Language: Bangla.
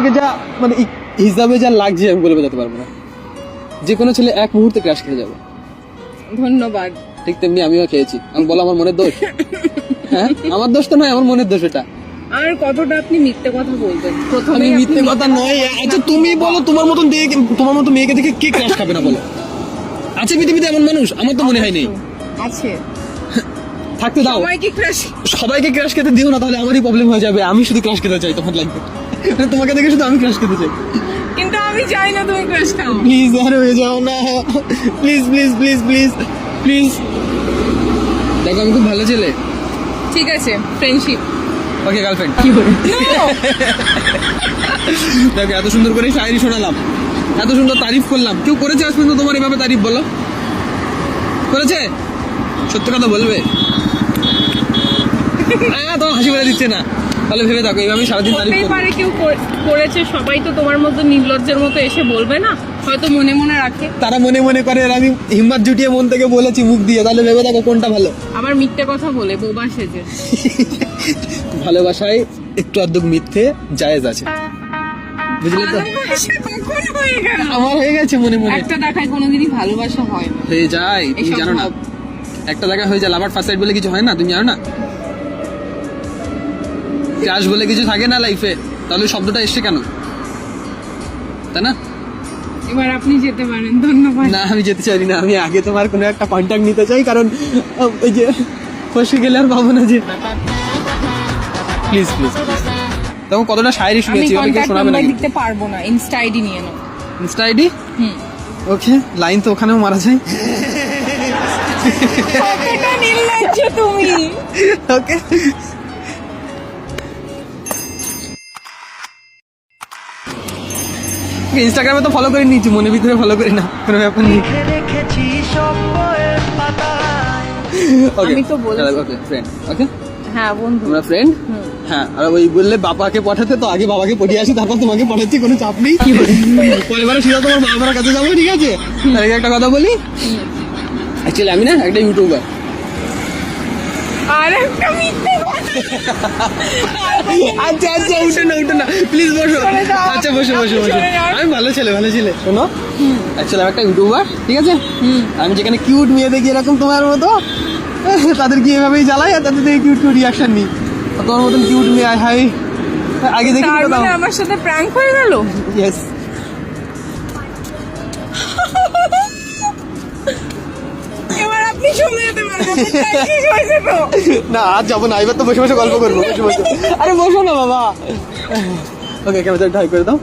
তোমাকে যা মানে হিসাবে যা লাগছে আমি বলে বোঝাতে পারব না। যে কোনো ছেলে এক মুহূর্তে ক্রাশ খেয়ে যাবে। ধন্যবাদ। ঠিক তেমনি আমিও খেয়েছি। আমি বলো আমার মনের দোষ। হ্যাঁ? আমার দোষ তো নয় আমার মনের দোষ এটা। আর কতটা আপনি মিথ্যে কথা বলবেন? প্রথমে মিথ্যে কথা নয়। আচ্ছা তুমি বলো তোমার মতন দেখে তোমার মতো মেয়েকে দেখে কে ক্রাশ খাবে না বলো? আছে পৃথিবীতে এমন মানুষ? আমার তো মনে হয় নেই। আছে। থাকতে দাও। সবাই কি ক্রাশ সবাইকে ক্রাশ খেতে দিও না তাহলে আমারই প্রবলেম হয়ে যাবে। আমি শুধু ক্রাশ খেতে চাই তোমার লাগবে মানে তোমাকে দেখে শুধু আমি ক্রাশ খেতে চাই। কিন্তু আমি চাই না তুমি ক্রাশ খাও। প্লিজ আর হয়ে যাও না। Please please please please please দেখো আমি খুব ভালো ছেলে। ঠিক আছে ফ্রেন্ডশিপ ওকে গার্লফ্রেন্ড দেখো এত সুন্দর করে শায়রি শোনালাম। এত সুন্দর তারিফ করলাম। কেউ করেছে আজ পর্যন্ত তোমার এভাবে তারিফ বলো? করেছে? সত্য কথা বলবে? তোমার হাসি বেড়ে দিচ্ছে না। তাহলে ভেবে দেখো এইভাবে সারাদিন তারিফ পারে কেউ করেছে সবাই তো তোমার মতো নির্লজ্জের মতো এসে বলবে না হয়তো মনে মনে রাখে। তারা মনে মনে করে আমি হিম্মত জুটিয়ে মন থেকে বলেছি মুখ দিয়ে। তাহলে ভেবে দেখো কোনটা ভালো। আবার মিথ্যে কথা বলে বোবা সেজে। ভালোবাসায় একটু অর্ধেক মিথ্যে জায়েজ আছে। বুঝলে তো? আমার হয়ে গেছে মনে মনে। একটা দেখায় কোনোদিনই ভালোবাসা হয় হয়ে যায় তুমি জানো না। একটা জায়গায় হয়ে যায় লাভার ফার্স্ট সাইড বলে কিছু হয় না তুমি জানো না? ক্রাশ বলে কিছু থাকে না লাইফে তাহলে শব্দটা এসছে কেন? তাই না? এবার আপনি যেতে পারেন ধন্যবাদ। না আমি যেতে চাই না আমি আগে তোমার কোনো একটা কন্ট্যাক্ট নিতে চাই কারণ ওই যে ফসে গেলে আর পাবো না যে। প্লিজ প্লিজ তখন কতটা শায়রি আমি শুনেছি কেউ শোনাবে নাকি? দিতে পারব না ইনস্টা আইডি নিয়ে নাও। ইনস্টা আইডি হুম। ওকে লাইন তো ওখানেও মারা যায়। ওকে ইনস্টাগ্রামে তো ফলো করে নিয়েছি মনে ভিতরে ফলো করি না কোনো ব্যাপার নেই। আমি তো বলেছি। ওকে ফ্রেন্ড ওকে হ্যাঁ বন্ধু। তোমরা ফ্রেন্ড হ্যাঁ আর ওই বললে বাবাকে পাঠাতে তো আগে বাবাকে পড়িয়ে আসি তারপর তোমাকে পাঠাচ্ছি কোনো চাপ নেই। বারে সিধা তোমার মা বাবার কাছে যাব ঠিক আছে? তার আগে একটা কথা বলি? অ্যাকচুয়ালি আমি না একটা ইউটিউবার আর একটা মিথ্যে কথা আচ্ছা আচ্ছা উঠে না উঠে না প্লিজ বসো। আচ্ছা বসো বসো বসো। আমি ভালো ছেলে ভালো ছেলে। শোনো অ্যাকচুয়ালি আমি একটা ইউটিউবার ঠিক আছে? আমি যেখানে কিউট মেয়ে দেখি এরকম তোমার মতো তাদেরকে এভাবেই জ্বালাই আর তাদের থেকে কিউট কিউট রিয়াকশন নিই। তোমার মতন কিউট মেয়ে হাই আগে দেখি আমার সাথে প্র্যাঙ্ক হয়ে গেল? ইয়েস না আজ যাব না এবার তো বসে বসে গল্প করব বসে বসে। আরে বসো না বাবা। ওকে ক্যামেরা ঢাই করে দাও।